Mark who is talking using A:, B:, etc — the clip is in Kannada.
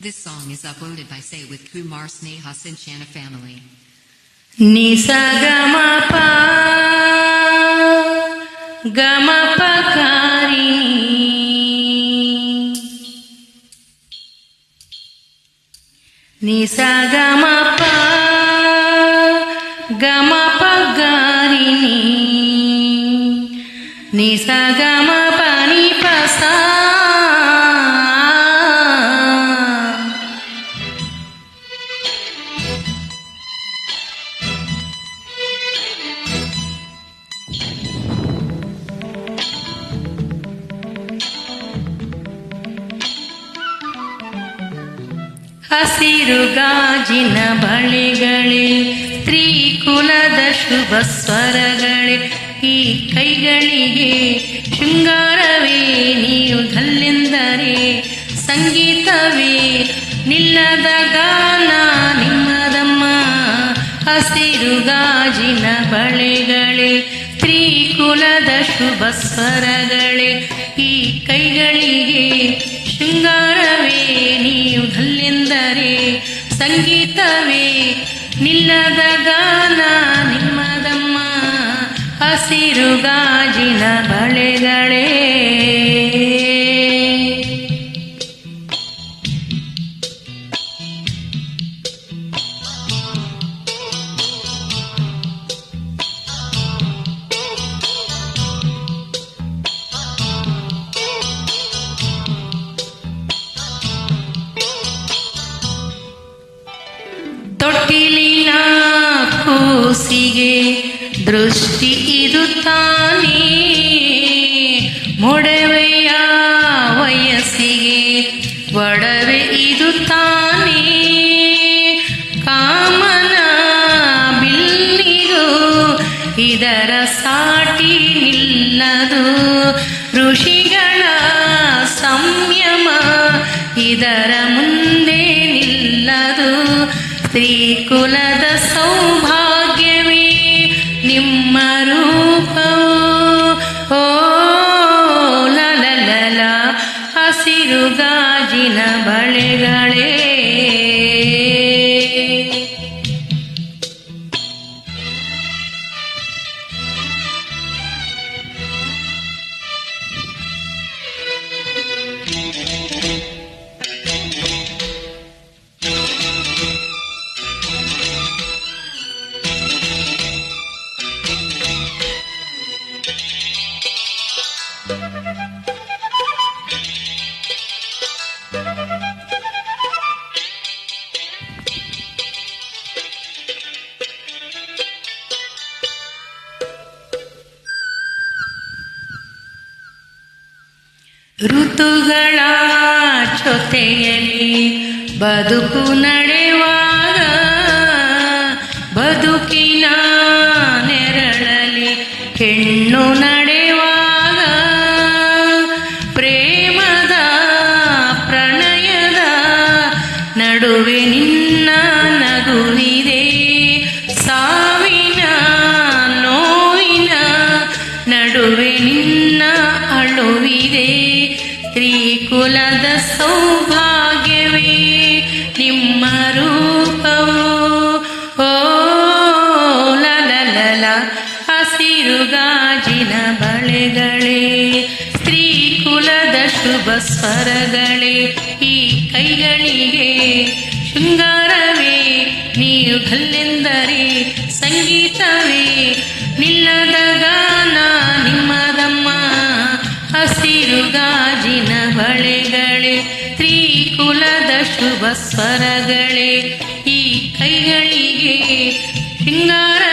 A: This song is uploaded by Say with Kumar Sneha Sinchana family.
B: Nisagama Gamapakari. Nisagamapa Gamapagarini Nisagamapa ಹಸಿರು ಗಾಜಿನ ಬಳೆಗಳೇ, ತ್ರಿಕುಲದ ಶುಭ ಸ್ವರಗಳೇ, ಈ ಕೈಗಳಿಗೆ ಶೃಂಗಾರವೇ ನೀವು ಧಲ್ಲೆಂದರೆ, ಸಂಗೀತವೇ, ನಿಲ್ಲದ ಗಾನ ನಿಮ್ಮದಮ್ಮ. ಹಸಿರು ಗಾಜಿನ ಬಳೆಗಳೇ, ತ್ರಿಕುಲದ ಶುಭ ಸ್ವರಗಳೇ, ಈ ಕೈಗಳಿಗೆ ಸಂಗೀತವೇ ನಿಲ್ಲದ ಗಾನ ನಿಮ್ಮದಮ್ಮ ಹಸಿರು ಗಾಜಿನ ಬಳೆಗಳೇ. ಕೂಸಿಗೆ ದೃಷ್ಟಿ ಇದು ತಾನೇ. ಮೊಡವೆಯ ವಯಸ್ಸಿಗೆ ಒಡವೆ ಇದು ತಾನೇ. ಕಾಮನ ಬಿಲ್ಲಿಗೂ ಇದರ ಸಾಟಿ ನಿಲ್ಲದು. ಋಷಿಗಳ ಸಂಯಮ ಇದರ ಮುಂದೆ ನಿಲ್ಲದು. ತ್ರಿಕುಲದ ನಿಮ್ಮ ಋತುಗಳ ಜೊತೆಯಲ್ಲಿ ಬದುಕು ನಡೆಯುವಾಗ ತ್ರಿಕುಲದ ಸೌಭಾಗ್ಯವೇ ನಿಮ್ಮ ರೂಪವು? ಓ ಹಸಿರು ಗಾಜಿನ ಬಳೆಗಳೇ ಸ್ತ್ರೀಕುಲದ ಶುಭ ಸ್ವರಗಳೇ, ಈ ಕೈಗಳಿಗೆ ಶೃಂಗಾರವೇ ನೀವು ಕಲ್ಲೆಂದರೆ ಸಂಗೀತವೇ. ಸ್ವರಗಳೇ ಈ ಕೈಗಳಿಗೆ ಶೃಂಗಾರವೇ